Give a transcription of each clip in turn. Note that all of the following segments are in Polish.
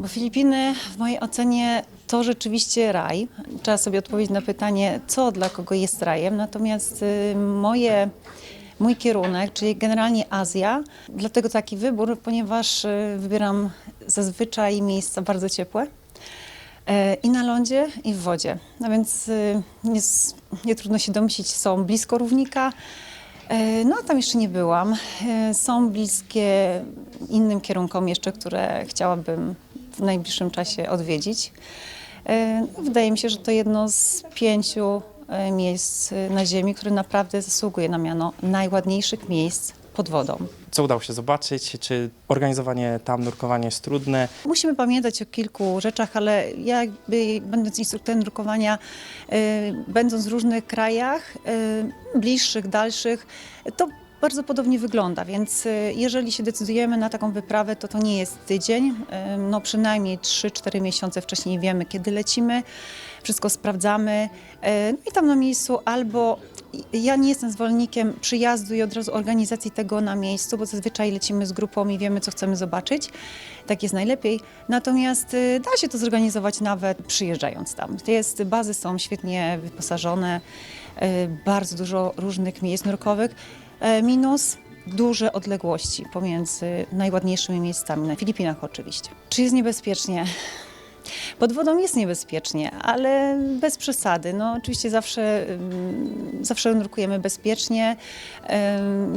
Bo Filipiny w mojej ocenie to rzeczywiście raj. Trzeba sobie odpowiedzieć na pytanie, co dla kogo jest rajem. Natomiast y, moje, mój kierunek, czyli generalnie Azja, dlatego taki wybór, ponieważ y, wybieram zazwyczaj miejsca bardzo ciepłe. E, I na lądzie, i w wodzie. No więc y, nie, nie trudno się domyślić, są blisko równika. E, No, tam jeszcze nie byłam. E, Są bliskie innym kierunkom jeszcze, które chciałabym w najbliższym czasie odwiedzić. E, no, Wydaje mi się, że to jedno z pięciu e, miejsc e, na Ziemi, które naprawdę zasługuje na miano najładniejszych miejsc pod wodą. Co udało się zobaczyć? Czy organizowanie tam, nurkowanie jest trudne? Musimy pamiętać o kilku rzeczach, ale ja jakby będąc instruktorem nurkowania, y, będąc w różnych krajach, y, bliższych, dalszych, to bardzo podobnie wygląda, więc y, jeżeli się decydujemy na taką wyprawę, to to nie jest tydzień, y, no przynajmniej 3-4 miesiące wcześniej wiemy, kiedy lecimy, wszystko sprawdzamy y, no i tam na miejscu albo ja nie jestem zwolennikiem przyjazdu i od razu organizacji tego na miejscu, bo zazwyczaj lecimy z grupą i wiemy, co chcemy zobaczyć. Tak jest najlepiej. Natomiast da się to zorganizować nawet przyjeżdżając tam. Jest, bazy są świetnie wyposażone, bardzo dużo różnych miejsc nurkowych. E, Minus duże odległości pomiędzy najładniejszymi miejscami, na Filipinach oczywiście. Czy jest niebezpiecznie? Pod wodą jest niebezpiecznie, ale bez przesady. No, oczywiście zawsze, ym, zawsze nurkujemy bezpiecznie.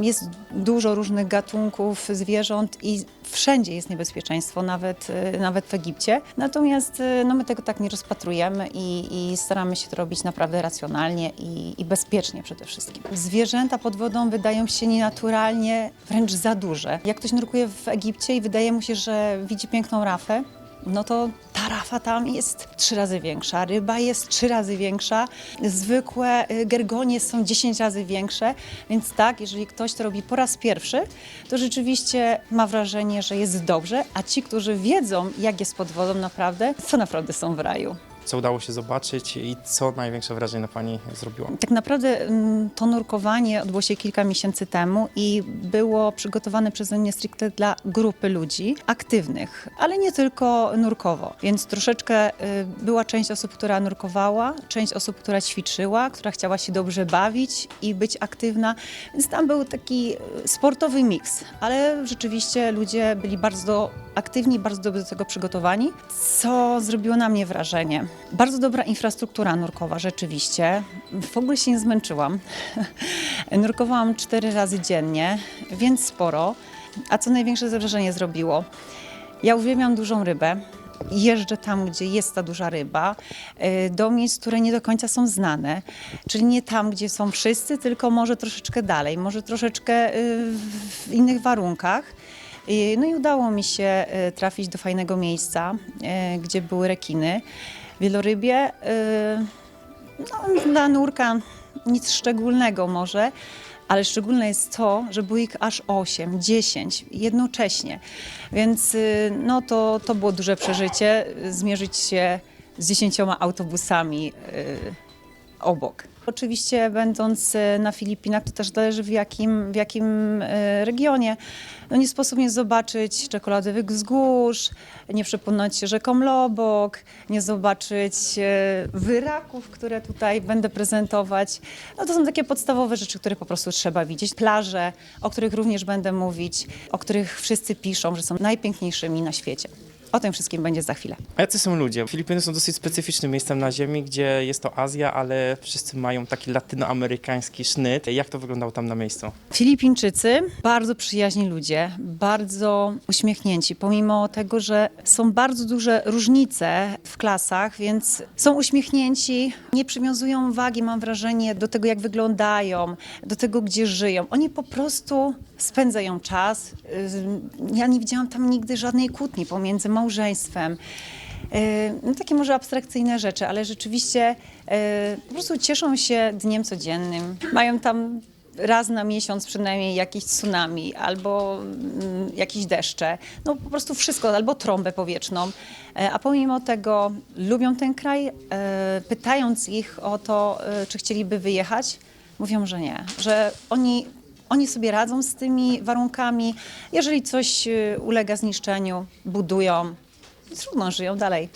Jest dużo różnych gatunków zwierząt i wszędzie jest niebezpieczeństwo, nawet, y, nawet w Egipcie. Natomiast y, no, my tego tak nie rozpatrujemy i, i staramy się to robić naprawdę racjonalnie i, i bezpiecznie przede wszystkim. Zwierzęta pod wodą wydają się nienaturalnie, wręcz za duże. Jak ktoś nurkuje w Egipcie i wydaje mu się, że widzi piękną rafę, no to ta rafa tam jest trzy razy większa, ryba jest trzy razy większa, zwykłe y, gergonie są 10 razy większe, więc tak, jeżeli ktoś to robi po raz pierwszy, to rzeczywiście ma wrażenie, że jest dobrze, a ci, którzy wiedzą, jak jest pod wodą naprawdę, to naprawdę są w raju. Co udało się zobaczyć i co największe wrażenie na Pani zrobiło? Tak naprawdę mm, to nurkowanie odbyło się kilka miesięcy temu i było przygotowane przeze mnie stricte dla grupy ludzi aktywnych, ale nie tylko nurkowo. Więc troszeczkę y, była część osób, która nurkowała, część osób, która ćwiczyła, która chciała się dobrze bawić i być aktywna. Więc tam był taki y, sportowy miks, ale rzeczywiście ludzie byli bardzo aktywni, bardzo dobrze do tego przygotowani, co zrobiło na mnie wrażenie. Bardzo dobra infrastruktura nurkowa, rzeczywiście. W ogóle się nie zmęczyłam. Nurkowałam cztery razy dziennie, więc sporo. A co największe wrażenie zrobiło? Ja uwielbiam dużą rybę. Jeżdżę tam, gdzie jest ta duża ryba, y, do miejsc, które nie do końca są znane. Czyli nie tam, gdzie są wszyscy, tylko może troszeczkę dalej, może troszeczkę y, w innych warunkach. No i udało mi się e, trafić do fajnego miejsca, e, gdzie były rekiny. Wielorybie, e, no, dla nurka nic szczególnego może, ale szczególne jest to, że było ich aż 8, 10 jednocześnie. Więc y, no, to, to było duże przeżycie, y, zmierzyć się z 10 autobusami y, obok. Oczywiście będąc e, na Filipinach, to też zależy w jakim, w jakim e, regionie. No nie sposób nie zobaczyć czekoladowych wzgórz, nie przepłynąć rzeką Lobok, nie zobaczyć e, wyraków, które tutaj będę prezentować. No to są takie podstawowe rzeczy, które po prostu trzeba widzieć. Plaże, o których również będę mówić, o których wszyscy piszą, że są najpiękniejszymi na świecie. O tym wszystkim będzie za chwilę. A jacy są ludzie? Filipiny są dosyć specyficznym miejscem na Ziemi, gdzie jest to Azja, ale wszyscy mają taki latynoamerykański sznyt. Jak to wyglądało tam na miejscu? Filipińczycy, bardzo przyjaźni ludzie, bardzo uśmiechnięci, pomimo tego, że są bardzo duże różnice w klasach, więc są uśmiechnięci, nie przywiązują wagi, mam wrażenie, do tego, jak wyglądają, do tego, gdzie żyją. Oni po prostu spędzają czas. Ym, Ja nie widziałam tam nigdy żadnej kłótni pomiędzy małżeństwem. Yy, No, takie może abstrakcyjne rzeczy, ale rzeczywiście yy, po prostu cieszą się dniem codziennym. Mają tam raz na miesiąc przynajmniej jakiś tsunami albo mm, jakieś deszcze. No po prostu wszystko, albo trąbę powietrzną. E, A pomimo tego lubią ten kraj, e, pytając ich o to, e, czy chcieliby wyjechać, mówią, że nie, że oni oni sobie radzą z tymi warunkami. Jeżeli coś e, ulega zniszczeniu, budują, trudno, żyją dalej.